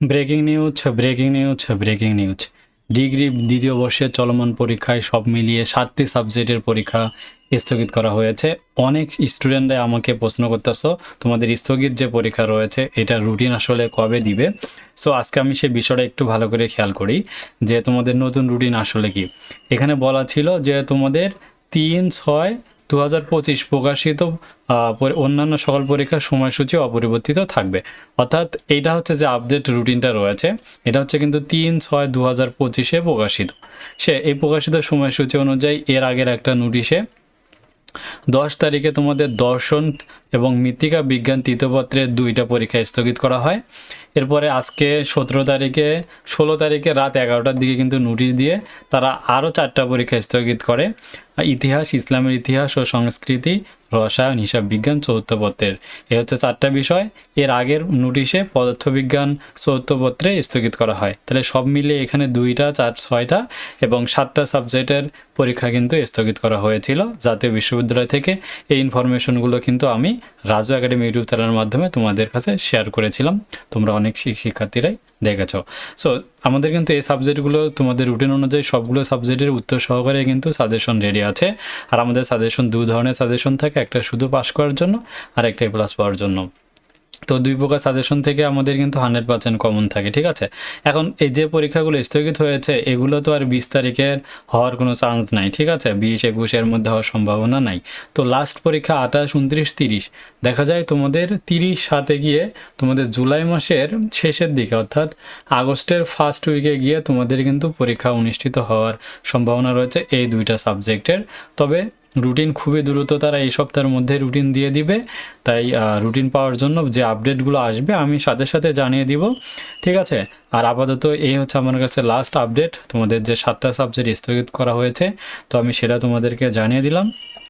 Breaking news breaking news breaking news degree দ্বিতীয় বর্ষের চলমান পরীক্ষায় সব মিলিয়ে সাতটি সাবজেক্টের পরীক্ষা স্থগিত করা হয়েছে। অনেক স্টুডেন্টরা আমাকে প্রশ্ন করতেছো, তোমাদের স্থগিত যে পরীক্ষা রয়েছে, এটা রুটিন আসলে কবে দিবে? সো আজকে আমি সে বিষয়টা একটু ভালো করে খেয়াল করি, যে তোমাদের নতুন রুটিন আসলে কি? এখানে বলা ছিল যে তোমাদের তিন, ছয় দু হাজার পঁচিশ প্রকাশিত অন্যান্য সকল পরীক্ষার সময়সূচি অপরিবর্তিত থাকবে। অর্থাৎ এটা হচ্ছে যে আপডেট রুটিনটা রয়েছে, এটা হচ্ছে কিন্তু তিন ছয় দু হাজার পঁচিশে প্রকাশিত। সে, এই প্রকাশিত সময়সূচি অনুযায়ী এর আগের একটা নোটিশে দশ তারিখে তোমাদের দর্শন এবং মৃত্তিকা বিজ্ঞান তৃতীয়পত্রের দুইটা পরীক্ষা স্থগিত করা হয়। এরপরে আজকে সতেরো তারিখে, ষোলো তারিখে রাত এগারোটার দিকে কিন্তু নোটিশ দিয়ে তারা আরও চারটা পরীক্ষা স্থগিত করে। ইতিহাস, ইসলামের ইতিহাস ও সংস্কৃতি, রসায়ন, হিসাব বিজ্ঞান, চতুর্থ পত্রের। এ হচ্ছে চারটা বিষয়। এর আগের নোটিশে পদার্থবিজ্ঞান চতুর্থ পত্রে স্থগিত করা হয়। তাহলে সব মিলে এখানে দুইটা, চার, ছয়টা এবং সাতটা সাবজেক্টের পরীক্ষা কিন্তু স্থগিত করা হয়েছিল জাতীয় বিশ্ববিদ্যালয় থেকে। এই ইনফরমেশনগুলো কিন্তু আমি রাজু একাডেমি ইউটিউব চ্যানেলের মাধ্যমে তোমাদের কাছে শেয়ার করেছিলাম। তোমরা অনেক শিক্ষার্থীরাই দেখেছ। সো আমাদের কিন্তু এই সাবজেক্টগুলো তোমাদের রুটিন অনুযায়ী সবগুলো সাবজেক্টের উত্তর সহকারে কিন্তু সাজেশন রেডি আছে। আর আমাদের সাজেশন দু ধরনের সাজেশন থাকে, একটা শুধু পাস করার জন্য আর একটা প্লাস পাওয়ার জন্য। তো দুই প্রকার সাজেশন থেকে আমাদের কিন্তু হান্ড্রেড পার্সেন্ট কমন থাকে, ঠিক আছে? এখন এই যে পরীক্ষাগুলো স্থগিত হয়েছে, এগুলো তো আর বিশ তারিখের হওয়ার কোনো চান্স নাই, ঠিক আছে? বিশ একুশের মধ্যে হওয়ার সম্ভাবনা নাই। তো লাস্ট পরীক্ষা আঠাশ, উনত্রিশ, তিরিশ। দেখা যায় তোমাদের তিরিশ সাথে গিয়ে তোমাদের জুলাই মাসের শেষের দিকে, অর্থাৎ আগস্টের ফার্স্ট উইকে গিয়ে তোমাদের কিন্তু পরীক্ষা অনুষ্ঠিত হওয়ার সম্ভাবনা রয়েছে এই দুইটা সাবজেক্টের তবে রুটিন খুবই দ্রুত তারা এই সপ্তাহের মধ্যে রুটিন দিয়ে দিবে। তাই রুটিন পাওয়ার জন্য যে আপডেটগুলো আসবে আমি সাথে সাথে জানিয়ে দিব। ঠিক আছে? আর আপাতত এই হচ্ছে আমার কাছে লাস্ট আপডেট তোমাদের যে সাতটা সাবজেক্ট স্থগিত করা হয়েছে, তো আমি সেটা তোমাদেরকে জানিয়ে দিলাম।